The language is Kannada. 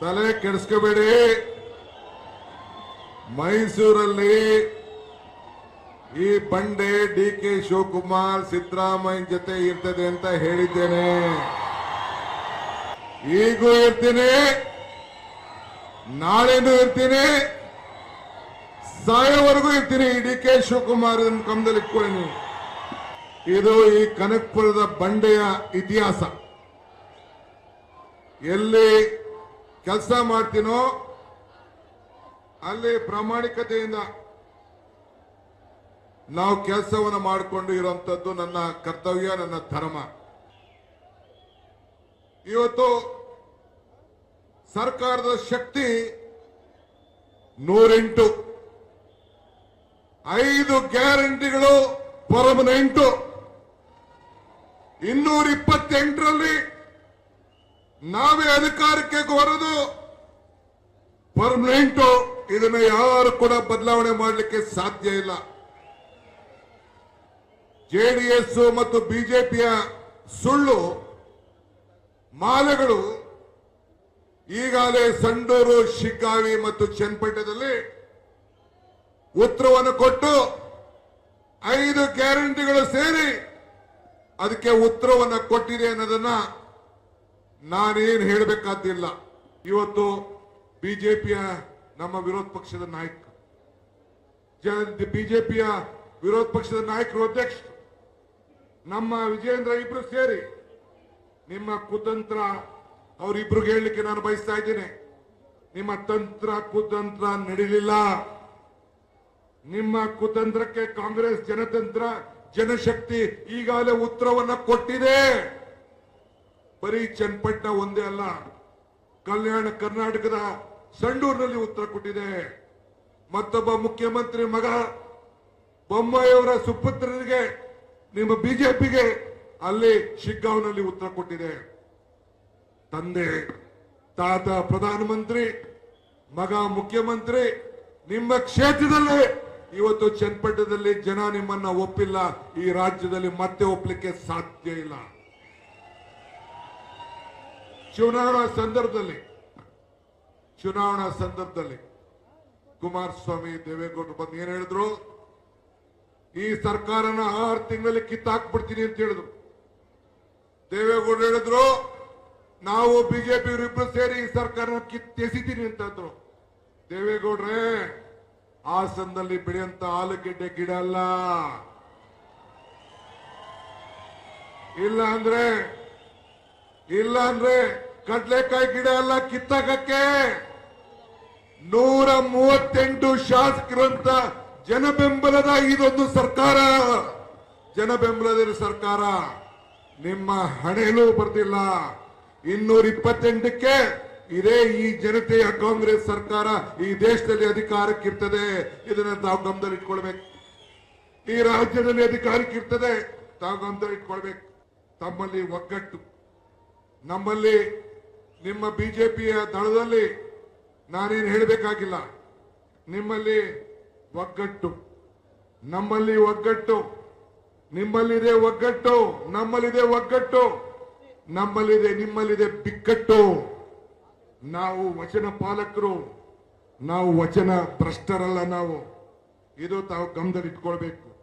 ತಲೆ ಕೆಡಿಸ್ಕೋಬೇಡಿ. ಮೈಸೂರಲ್ಲಿ ಈ ಬಂಡೆ ಡಿ ಕೆ ಶಿವಕುಮಾರ್ ಸಿದ್ದರಾಮಯ್ಯ ಜೊತೆ ಇರ್ತದೆ ಅಂತ ಹೇಳಿದ್ದೇನೆ. ಈಗೂ ಇರ್ತೀನಿ. ನಾಳೆನೂ ಇರ್ತೀನಿ. ಸಾಯೋವರೆಗೂ ಇರ್ತೀನಿ. ಡಿ ಕೆ ಶಿವಕುಮಾರ್ ಕಮದಲ್ಲಿ ಇಟ್ಕೊಳ್ಳಿ ಇದು ಈ ಕನಕಪುರದ ಬಂಡೆಯ ಇತಿಹಾಸ. ಎಲ್ಲಿ ಕೆಲಸ ಮಾಡ್ತೀನೋ, ಅಲ್ಲಿ ಪ್ರಾಮಾಣಿಕತೆಯಿಂದ ನಾವು ಕೆಲಸವನ್ನು ಮಾಡಿಕೊಂಡು ಇರುವಂತದ್ದು ನನ್ನ ಕರ್ತವ್ಯ, ನನ್ನ ಧರ್ಮ. ಇವತ್ತು ಸರ್ಕಾರದ ಶಕ್ತಿ ನೂರೆಂಟು. ಐದು ಗ್ಯಾರಂಟಿಗಳು ಪರ್ಮನೆಂಟು. ಇನ್ನೂರ ಇಪ್ಪತ್ತೆಂಟರಲ್ಲಿ ನಾವೇ ಅಧಿಕಾರಕ್ಕೆ ಹೊರದು ಪರ್ಮನೆಂಟ್ ಇದನ್ನ ಯಾರು ಕೂಡ ಬದಲಾವಣೆ ಮಾಡಲಿಕ್ಕೆ ಸಾಧ್ಯ ಇಲ್ಲ. ಜೆಡಿಎಸ್ ಮತ್ತು ಬಿಜೆಪಿಯ ಸುಳ್ಳು, ಮಾಲೆಗಳು ಈಗಾಗಲೇ ಸಂಡೂರು, ಶಿಗ್ಗಾವಿ ಮತ್ತು ಚನ್ನಪಟ್ಟಣದಲ್ಲಿ ಉತ್ತರವನ್ನು ಕೊಟ್ಟು ಐದು ಗ್ಯಾರಂಟಿಗಳು ಸೇರಿ ಅದಕ್ಕೆ ಉತ್ತರವನ್ನು ಕೊಟ್ಟಿದೆ ಅನ್ನೋದನ್ನ ನಾನೇನು ಹೇಳಬೇಕಾದಿಲ್ಲ ಇವತ್ತು ಬಿಜೆಪಿಯ ನಮ್ಮ ವಿರೋಧ ಪಕ್ಷದ ನಾಯಕ. ಬಿಜೆಪಿಯ ವಿರೋಧ ಪಕ್ಷದ ನಾಯಕರು ಅಧ್ಯಕ್ಷ ನಮ್ಮ ವಿಜಯೇಂದ್ರ ಇಬ್ರು ಸೇರಿ ನಿಮ್ಮ ಕುತಂತ್ರ ಅವರಿಬ್ರಿಗೆ ಹೇಳಲಿಕ್ಕೆ ನಾನು ಬಯಸ್ತಾ ಇದ್ದೇನೆ. ನಿಮ್ಮ ತಂತ್ರ ಕುತಂತ್ರ ನಡೀಲಿಲ್ಲ. ನಿಮ್ಮ ಕುತಂತ್ರಕ್ಕೆ ಕಾಂಗ್ರೆಸ್ ಜನತಂತ್ರ, ಜನಶಕ್ತಿ ಈಗಾಗಲೇ ಉತ್ತರವನ್ನ ಕೊಟ್ಟಿದೆ. ಬರೀ ಚನ್ನಪಟ್ಟಣ ಒಂದೇ ಅಲ್ಲ, ಕಲ್ಯಾಣ ಕರ್ನಾಟಕದ ಸಂಡೂರಿನಲ್ಲಿ ಉತ್ತರ ಕೊಟ್ಟಿದೆ. ಮತ್ತೊಬ್ಬ ಮುಖ್ಯಮಂತ್ರಿ ಮಗ ಬೊಮ್ಮಾಯಿಯವರ ಸುಪುತ್ರರಿಗೆ, ನಿಮ್ಮ ಬಿಜೆಪಿಗೆ ಅಲ್ಲಿ ಶಿಗ್ಗಾಂವ್ನಲ್ಲಿ ಉತ್ತರ ಕೊಟ್ಟಿದೆ. ತಂದೆ, ತಾತ, ಪ್ರಧಾನಮಂತ್ರಿ, ಮಗ ಮುಖ್ಯಮಂತ್ರಿ, ನಿಮ್ಮ ಕ್ಷೇತ್ರದಲ್ಲಿ ಇವತ್ತು ಚನ್ನಪಟ್ಟಣದಲ್ಲಿ ಜನ ನಿಮ್ಮನ್ನ ಒಪ್ಪಿಲ್ಲ. ಈ ರಾಜ್ಯದಲ್ಲಿ ಮತ್ತೆ ಒಪ್ಪಲಿಕ್ಕೆ ಸಾಧ್ಯ ಇಲ್ಲ. ಚುನಾವಣಾ ಸಂದರ್ಭದಲ್ಲಿ ಚುನಾವಣಾ ಸಂದರ್ಭದಲ್ಲಿ ಕುಮಾರಸ್ವಾಮಿ ದೇವೇಗೌಡರು ಬಂದು ಏನ್ ಹೇಳಿದ್ರು? ಈ ಸರ್ಕಾರನ ಆರು ತಿಂಗಳಲ್ಲಿ ಕಿತ್ತಾಕ್ಬಿಡ್ತೀನಿ ಅಂತ ಹೇಳಿದ್ರು. ದೇವೇಗೌಡರು ಹೇಳಿದ್ರು, ನಾವು ಬಿಜೆಪಿ ಇಬ್ರು ಸೇರಿ ಈ ಸರ್ಕಾರನ ಕಿತ್ತೆಸಿತೀನಿ ಅಂತಂದ್ರು ದೇವೇಗೌಡ್ರೆ, ಹಾಸನದಲ್ಲಿ ಬೆಳೆಯಂತ ಆಲೂಗೆಡ್ಡೆ ಗಿಡ ಅಲ್ಲ. ಇಲ್ಲ ಅಂದ್ರೆ ಇಲ್ಲ ಅಂದ್ರೆ ಕಡ್ಲೆಕಾಯಿ ಗಿಡ ಎಲ್ಲ ಕಿತ್ತಾಕಕ್ಕೆ ನೂರ ಮೂವತ್ತೆಂಟು ಶಾಸಕರಂತ ಜನಬೆಂಬಲದ ಇದೊಂದು ಸರ್ಕಾರ. ಜನಬೆಂಬಲದ ಸರ್ಕಾರ. ನಿಮ್ಮ ಹಣೆಯಲ್ಲೂ ಬರ್ತಿಲ್ಲ ಇನ್ನೂರ ಇಪ್ಪತ್ತೆಂಟಕ್ಕೆ ಇದೇ ಈ ಜನತೆಯ ಕಾಂಗ್ರೆಸ್ ಸರ್ಕಾರ ಈ ದೇಶದಲ್ಲಿ ಅಧಿಕಾರಕ್ಕಿರ್ತದೆ ಇದನ್ನ ತಾವು ಗಮನದಲ್ಲಿ ಇಟ್ಕೊಳ್ಬೇಕು ಈ ರಾಜ್ಯದಲ್ಲಿ ಅಧಿಕಾರಕ್ಕಿರ್ತದೆ ತಾವು ಗಮನದಲ್ಲಿ ಇಟ್ಕೊಳ್ಬೇಕು ತಮ್ಮಲ್ಲಿ ಒಗ್ಗಟ್ಟು. ನಮ್ಮಲ್ಲಿ ನಿಮ್ಮ ಬಿಜೆಪಿಯ ದಳದಲ್ಲಿ ನಾನೇನು ಹೇಳಬೇಕಾಗಿಲ್ಲ. ನಿಮ್ಮಲ್ಲಿ ಒಗ್ಗಟ್ಟು. ನಮ್ಮಲ್ಲಿ ಒಗ್ಗಟ್ಟು. ನಿಮ್ಮಲ್ಲಿದೆ ಒಗ್ಗಟ್ಟು. ನಮ್ಮಲ್ಲಿದೆ ಒಗ್ಗಟ್ಟು. ನಮ್ಮಲ್ಲಿದೆ, ನಿಮ್ಮಲ್ಲಿದೆ ಬಿಕ್ಕಟ್ಟು. ನಾವು ವಚನ ಪಾಲಕರು. ನಾವು ವಚನ ಭ್ರಷ್ಟರಲ್ಲ ನಾವು. ಇದು ತಾವು ಗಮನದಲ್ಲಿ ಇಟ್ಕೊಳ್ಬೇಕು